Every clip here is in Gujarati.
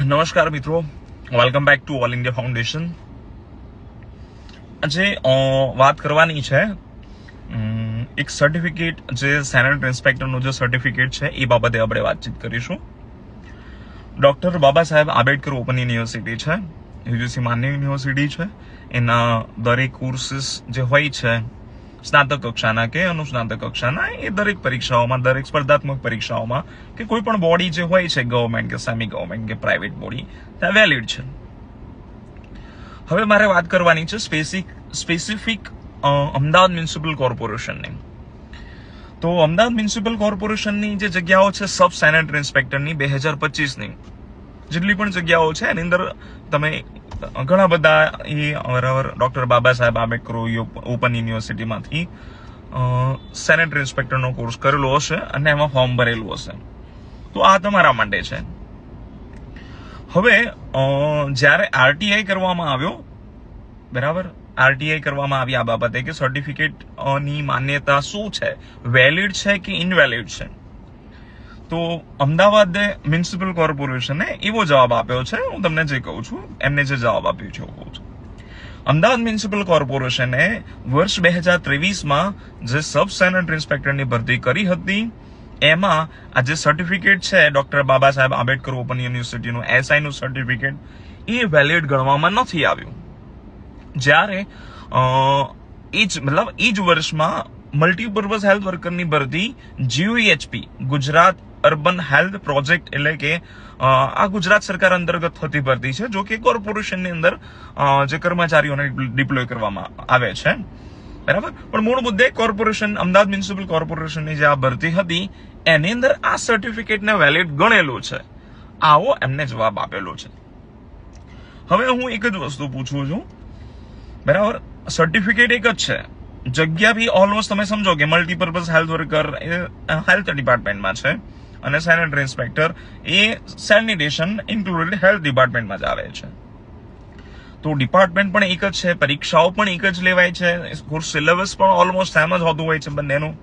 નમસ્કાર મિત્રો. Welcome back to all India foundation આજે વાત કરવાની છે એક સર્ટિફિકેટ જે સેનેટ ઇન્સ્પેક્ટરનું જે સર્ટિફિકેટ છે, એ બાબતે આપણે વાતચીત કરીશું. Doctor Baba Saheb Ambedkar open university છે યુજીસી માન્ય યુનિવર્સિટી છે. એના દરેક કોર્સીસ જે હોય છે સ્નાતક કક્ષાના કે અનુસ્નાતક કક્ષાના, એ દરેક પરીક્ષાઓમાં, દરેક સ્પર્ધાત્મક પરીક્ષાઓમાં કે કોઈ પણ બોડી જે હોય છે ગવર્મેન્ટ કે સેમી ગવર્મેન્ટ કે પ્રાઇવેટ બોડી ત્યાં વેલિડ છે. હવે મારે વાત કરવાની છે સ્પેસિક સ્પેસિફિક અમદાવાદ મ્યુનિસિપલ કોર્પોરેશનની તો અમદાવાદ મ્યુનિસિપલ કોર્પોરેશનની જે જગ્યાઓ છે સબ સેનેટરી ઇન્સ્પેક્ટરની બે હજાર પચીસની. જેટલી પણ જગ્યાઓ છે, એની અંદર તમે ઘણા બધા એ ડોક્ટર બાબા સાહેબ આંબેડકર ઓપન યુનિવર્સિટીમાંથી સેનેટરી ઇન્સ્પેક્ટરનો કોર્સ કરેલો હશે અને એમાં ફોર્મ ભરેલું હશે. તો આ તમારા માટે છે. હવે જ્યારે આરટીઆઈ કરવામાં આવ્યો, બરાબર? આરટીઆઈ કરવામાં આવી આ બાબતે કે સર્ટિફિકેટની માન્યતા શું છે? વેલિડ છે કે ઇનવેલિડ છે? તો અમદાવાદ મ્યુનિસિપલ કોર્પોરેશને એવો જવાબ આપ્યો છે. હું તમને જે કહું છું, એમને જે જવાબ આપ્યો છે હું છું અમદાવાદ મ્યુનિસિપલ કોર્પોરેશને વર્ષ બે હજાર ત્રેવીસમાં જે સબ સેનેટરી ઇન્સ્પેક્ટરની ભરતી કરી હતી, એમાં આ જે સર્ટિફિકેટ છે, ડોક્ટર બાબા સાહેબ આંબેડકર ઓપન યુનિવર્સિટીનું એસઆઈનું સર્ટિફિકેટ એ વેલિડ ગણવામાં નથી આવ્યું. જ્યારે એ જ, મતલબ એ જ વર્ષમાં મલ્ટીપર્પઝ હેલ્થ વર્કરની ભરતી GUHP Gujarat urban health project એટલે કે આ ગુજરાત સરકાર અંતર્ગત થતી ભરતી છે, જો કે કોર્પોરેશનની અંદર જે કર્મચારીઓને ડિપ્લોય કરવામાં આવે છે. બરાબર? પણ મૂળ મુદ્દે કોર્પોરેશન, અમદાવાદ મ્યુનિસિપલ કોર્પોરેશનની જે આ ભરતી હતી, એની અંદર આ સર્ટિફિકેટને વેલિડ ગણેલું છે. આવો એમને જવાબ આપેલો છે. હવે હું એક જ વસ્તુ પૂછું છું. બરાબર? સર્ટિફિકેટ એક જ છે. જગ્યા બી ઓલમોસ્ટ તમે સમજો કે મલ્ટીપર્પઝ હેલ્થ વર્કર હેલ્થ ડિપાર્ટમેન્ટમાં છે. અને સેનેટરી ઇન્સ્પેક્ટર એ સેનિટેશન ઇન્ક્લુડેડ હેલ્થ ડિપાર્ટમેન્ટમાં જ આવે છે. તો ડિપાર્ટમેન્ટ પણ એક જ છે, પરીક્ષાઓ પણ એક જ લેવાય છે, કોર્સ સિલેબસ પણ ઓલમોસ્ટ સેમ જ હોતું હોય છે બંનેનું.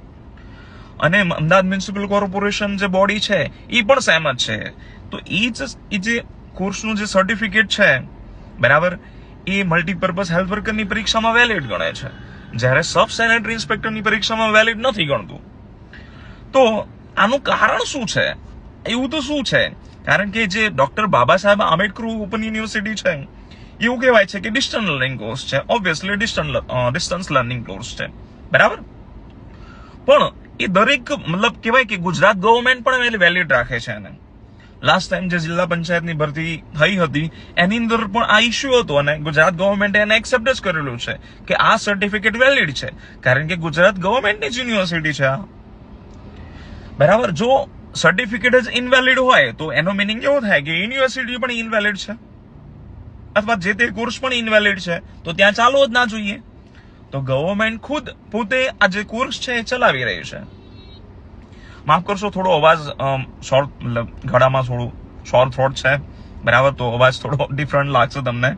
અને અમદાવાદ મ્યુનિસિપલ કોર્પોરેશન જે બોડી છે એ પણ સેમ જ છે. તો એ જ એ જે કોર્સનું જે સર્ટિફિકેટ છે, બરાબર, એ મલ્ટીપર્પઝ હેલ્થ વર્કરની પરીક્ષામાં વેલિડ ગણે છે. જ્યારે સબ સેનેટરી ઇન્સ્પેક્ટરની પરીક્ષામાં વેલિડ નથી ગણતું. તો આનું કારણ શું છે? એવું તો શું છે? કારણ કે જે doctor Baba Saheb Ambedkar open university છે, એવું કહેવાય છે કે ડિસ્ટન્સ લર્નિંગ કોર્સ છે. Obviously distance distance learning course છે. બરાબર? પણ એ દરેક, મતલબ કહેવાય કે ગુજરાત ગવર્મેન્ટ પણ વેલિડ રાખે છે એને. લાસ્ટ ટાઈમ જે જિલ્લા પંચાયતની ભરતી થઈ હતી, એની અંદર પણ આ ઇસ્યુ હતો અને ગુજરાત ગવર્મેન્ટે એને એક્સેપ્ટ જ કરેલું છે કે આ સર્ટિફિકેટ વેલિડ છે. કારણ કે ગુજરાત ગવર્મેન્ટની જ યુનિવર્સિટી છે આ. બરાબર, જો સર્ટિફિકેટ જ ઇનવેલિડ હોય, તો એનો મિનિંગ એવો થાય કે યુનિવર્સિટી પણ ઇનવેલિડ છે. અથવા જે તે કોર્સ પણ ઇનવેલિડ છે, તો ત્યાં ચાલવો જ ના જોઈએ. તો ગવર્મેન્ટ ખુદ પોતે આ જે કોર્સ છે એ ચલાવી રહી છે. માફ કરશો, થોડો અવાજ શોર્ટ ગળામાં થોડું શોર્ટ થ્રોટ છે. બરાબર, તો અવાજ થોડો ડિફરન્ટ લાગશે તમને.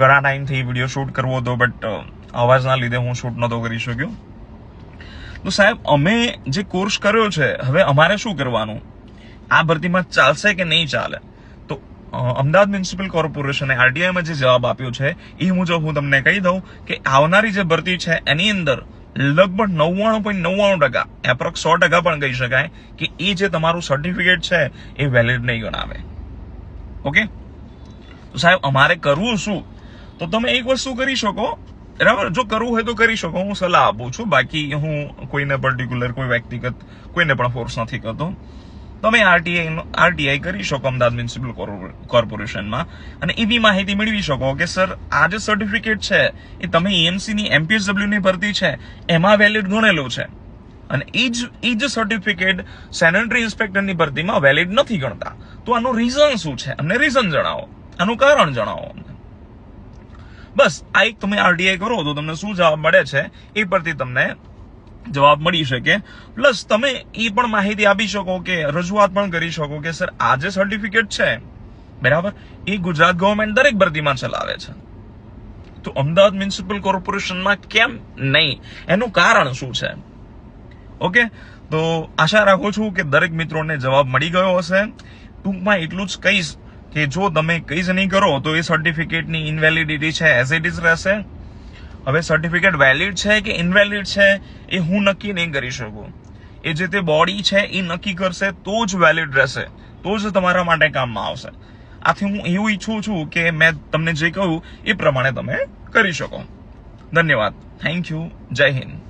ઘણા ટાઈમથી વીડિયો શૂટ કરવો હતો બટ અવાજના લીધે હું શૂટ નહોતો કરી શક્યો. તો સાહેબ, અમે જે કોર્સ કર્યો છે, હવે અમારે શું કરવાનું? આ ભરતીમાં ચાલશે કે નહીં ચાલે? તો અમદાવાદ મ્યુનિસિપલ કોર્પોરેશને આરટીઆઈમાં જે જવાબ આપ્યો છે, એ મુજબ હું તમને કહી દઉં કે આવનારી જે ભરતી છે, એની અંદર લગભગ નવ્વાણું પોઈન્ટ નવ્વાણું ટકા, એપ્રોક્સ સો ટકા પણ કહી શકાય કે એ જે તમારું સર્ટિફિકેટ છે, એ વેલિડ નહીં ગણાવે. ઓકે? તો સાહેબ, અમારે કરવું શું? તો તમે એક વસ્તુ કરી શકો બરાબર જો કરવું હોય તો કરી શકો. હું સલાહ આપું છું. બાકી હું કોઈને પર્ટિક્યુલર કોઈ વ્યક્તિગત, કોઈને પણ ફોર્સ નથી કરતો. તમે આરટીઆઈ આરટીઆઈ કરી શકો અમદાવાદ મ્યુનિસિપલ કોર્પોરેશનમાં અને એવી માહિતી મેળવી શકો કે, સર, આ જે સર્ટિફિકેટ છે, એ તમે એએમસીની એમપીએસડબલ્યુ ની ભરતી છે, એમાં વેલિડ ગણેલું છે. અને એ જ એ જ સર્ટિફિકેટ સેનેટરી ઇન્સ્પેક્ટરની ભરતીમાં વેલિડ નથી ગણતા. તો આનું રીઝન શું છે? અમને રીઝન જણાવો. આનું કારણ જણાવો અમને. બસ, આ એક તમે આરટીઆઈ કરો તો તમને શું જવાબ મળે છે? એ પરથી તમને જવાબ મળી શકે. પ્લસ તમે એ પણ માહિતી આપી શકો કે, રજૂઆત પણ કરી શકો કે, સર આ જે સર્ટિફિકેટ છે. બરાબર? એ ગુજરાત ગવર્મેન્ટ દરેક ભરતીમાં ચલાવે છે. તો અમદાવાદ મ્યુનિસિપલ કોર્પોરેશનમાં કેમ નહીં? એનું કારણ શું છે? ઓકે તો આશા રાખું છું કે દરેક મિત્રોને જવાબ મળી ગયો હશે. ટૂંકમાં એટલું જ કહીશ. કે જો તમે કંઈ જ નહીં કરો, તો એ સર્ટિફિકેટની ઇનવેલિડિટી છે એઝ ઇટ ઇઝ રહેશે. હવે સર્ટિફિકેટ વેલિડ છે કે ઇનવેલિડ છે, એ હું નક્કી નહીં કરી શકું. એ જે તે બોડી છે, એ નક્કી કરશે, તો જ વેલિડ રહેશે. તો જ તમારા માટે કામમાં આવશે. આથી હું એવું ઈચ્છું છું કે મેં તમને જે કહ્યું, એ પ્રમાણે તમે કરી શકો. ધન્યવાદ. થેન્ક યુ જય હિન્દ.